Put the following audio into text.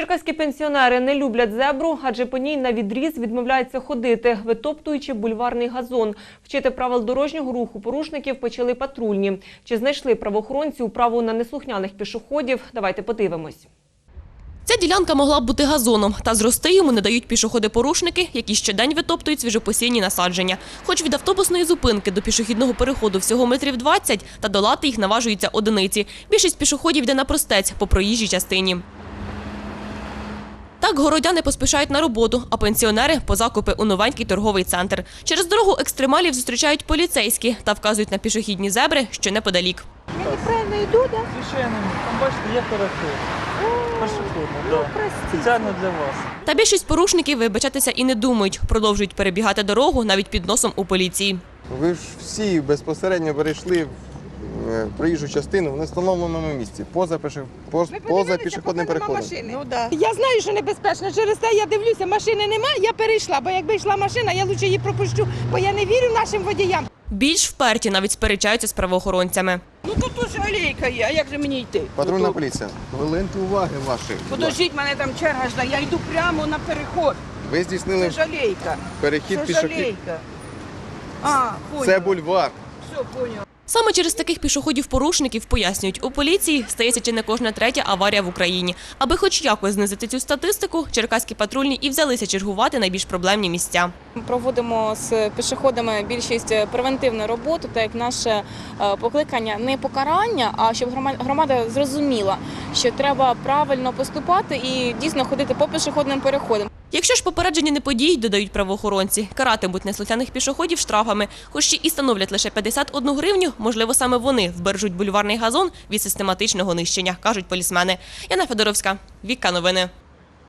Черкаські пенсіонери не люблять зебру, адже по ній на відріз відмовляються ходити, витоптуючи бульварний газон. Вчити правил дорожнього руху порушників почали патрульні. Чи знайшли правоохоронці управу на неслухняних пішоходів? Давайте подивимось. Ця ділянка могла б бути газоном, та зрости йому не дають пішоходи-порушники, які щодень витоптують свіжопосінні насадження. Хоч від автобусної зупинки до пішохідного переходу всього метрів 20, та долати їх наважуються одиниці. Більшість пішоходів йде на простець по проїжджій частині. Так городяни поспішають на роботу, а пенсіонери – по закупи у новенький торговий центр. Через дорогу екстремалів зустрічають поліцейські та вказують на пішохідні зебри, що неподалік. Я неправильно йду, да? Звичайно, там бачите, є переход. Пешеходно, Ну, так. Спеціально для вас. Та більшість порушників вибачатися і не думають, продовжують перебігати дорогу навіть під носом у поліції. Ви ж всі безпосередньо перейшли в проїжджу частину в нестановленому місці, поза, пеше... поз- поза пішохідним переходом. машини. Ну, да. Я знаю, що небезпечно. Через те я дивлюся, машини немає, я перейшла. Бо якби йшла машина, я лучше її пропущу, бо я не вірю нашим водіям. Більш вперті навіть сперечаються з правоохоронцями. Ну тут теж алейка є, а як же мені йти? Патрульна поліція. Хвилинки уваги ваші. Подождіть, мене там черга жда, я йду прямо на переход. Ви Це здійснили ж алейка. перехід Це ж пішохід. алейка. А, понял. Це бульвар. Все, понял. Саме через таких пішоходів-порушників, пояснюють у поліції, стається чи не кожна третя аварія в Україні. Аби хоч якось знизити цю статистику, черкаські патрульні і взялися чергувати найбільш проблемні місця. Проводимо з пішоходами більшість превентивної роботи, так як наше е, покликання не покарання, а щоб грома- громада зрозуміла, що треба правильно поступати і дійсно ходити по пішохідним переходам. Якщо ж попередження не подіють, додають правоохоронці, каратимуть неслухняних пішоходів штрафами, хоч ще і становлять лише 51 гривню, можливо, саме вони вбережуть бульварний газон від систематичного нищення, кажуть полісмени. Яна Федоровська, Вікка Новини.